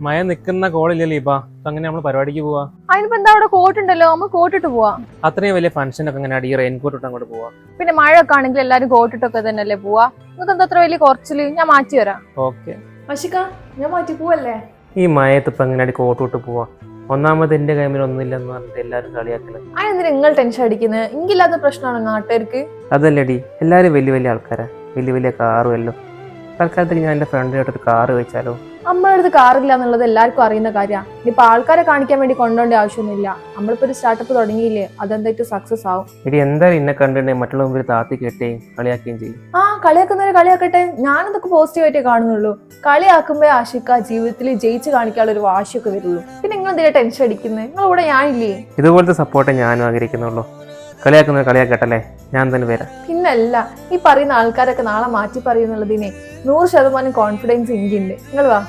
മഴ നിൽക്കുന്ന കോളില്ലല്ലേ ഇപ്പൊ? അങ്ങനെ നമ്മൾ പരിപാടിക്ക് പോവാ. അതിനിപ്പോ എന്താ അവിടെ കോട്ട് ഉണ്ടല്ലോ? നമ്മൾ കോട്ടിട്ട് പോവാ. അത്രയും വലിയ ഫംഗ്ഷൻ ഒക്കെ അങ്ങനെ അടി റെയിൻകോട്ട് ഇട്ട് അങ്ങോട്ട് പോവാ. പിന്നെ മഴയൊക്കെ ആണെങ്കിൽ എല്ലാരും കോട്ടിട്ടൊക്കെ തന്നെയല്ലേ പോവാ? നിങ്ങൾക്ക് എന്താ അത്ര വലിയ കുറച്ചിൽ? ഞാൻ മാറ്റി വരാം. ഓക്കെ. അശിക ഞാൻ മാറ്റി പോവല്ലേ? ഈ മയത്ത് ഇപ്പൊ അങ്ങനെ അടി കോട്ട് ഇട്ട് പോവാ? ഒന്നാമത് എന്റെ കൈമിൽ ഒന്നുമില്ലെന്ന് പറഞ്ഞിട്ട് എല്ലാരും കളിയാക്കൽ. അതിനെന്തിനാ നിങ്ങൾ ടെൻഷൻ അടിക്കുന്നത് എങ്കിലാത്ത പ്രശ്നമാണോ നാട്ടുകാർക്ക്? അതല്ലടി എല്ലാരും വലിയ വലിയ ആൾക്കാരാ. വലിയ വലിയ കാറും എല്ലാം. തൽക്കാലത്തേക്ക് ഞാൻ എന്റെ ഫ്രണ്ടിനായിട്ട് ഒരു കാറ് വെച്ചാലോ അമ്മയുടെ അടുത്ത് കാറില്ല എന്നുള്ളത് എല്ലാവർക്കും അറിയുന്ന കാര്യമാണ് ഇനിയിപ്പോ ആൾക്കാരെ കാണിക്കാൻ വേണ്ടി കൊണ്ടുപോകേണ്ട ആവശ്യമൊന്നുമില്ല. നമ്മളിപ്പോ ഒരു സ്റ്റാർട്ടപ്പ് തുടങ്ങിയില്ലേ അതെന്തായിട്ട് സക്സസ് ആവും. ഇനി എന്തായാലും എന്നെ കണ്ടിട്ടുണ്ടെങ്കിൽ മറ്റുള്ള മുമ്പിൽ താത്തി കെട്ടുകയും കളിയാക്കുകയും ചെയ്യും. ആ കളിയാക്കുന്നവരെ കളിയാക്കട്ടെ. ഞാനിതൊക്കെ പോസിറ്റീവായിട്ടേ കാണുന്നുള്ളൂ. കളിയാക്കുമ്പോ ആശിക്ക ജീവിതത്തിൽ ജയിച്ച് കാണിക്കാനുള്ള ഒരു വാശിയൊക്കെ വരുള്ളൂ. പിന്നെ നിങ്ങൾ എന്തിനാ ടെൻഷൻ അടിക്കുന്നത് നിങ്ങളുടെ കൂടെ ഞാനില്ലേ? ഇതുപോലത്തെ സപ്പോർട്ടേ ഞാനും ആഗ്രഹിക്കുന്നുള്ളൂ. കളിയാക്കുന്നത് കളിയാക്കട്ടല്ലേ ഞാൻ തന്നെ വരാം. പിന്നല്ല ഈ പറയുന്ന ആൾക്കാരൊക്കെ നാളെ മാറ്റി പറയുന്നുള്ളതിനെ നൂറ് ശതമാനം കോൺഫിഡൻസ് എനിക്കുണ്ട്. നിങ്ങൾ വാ.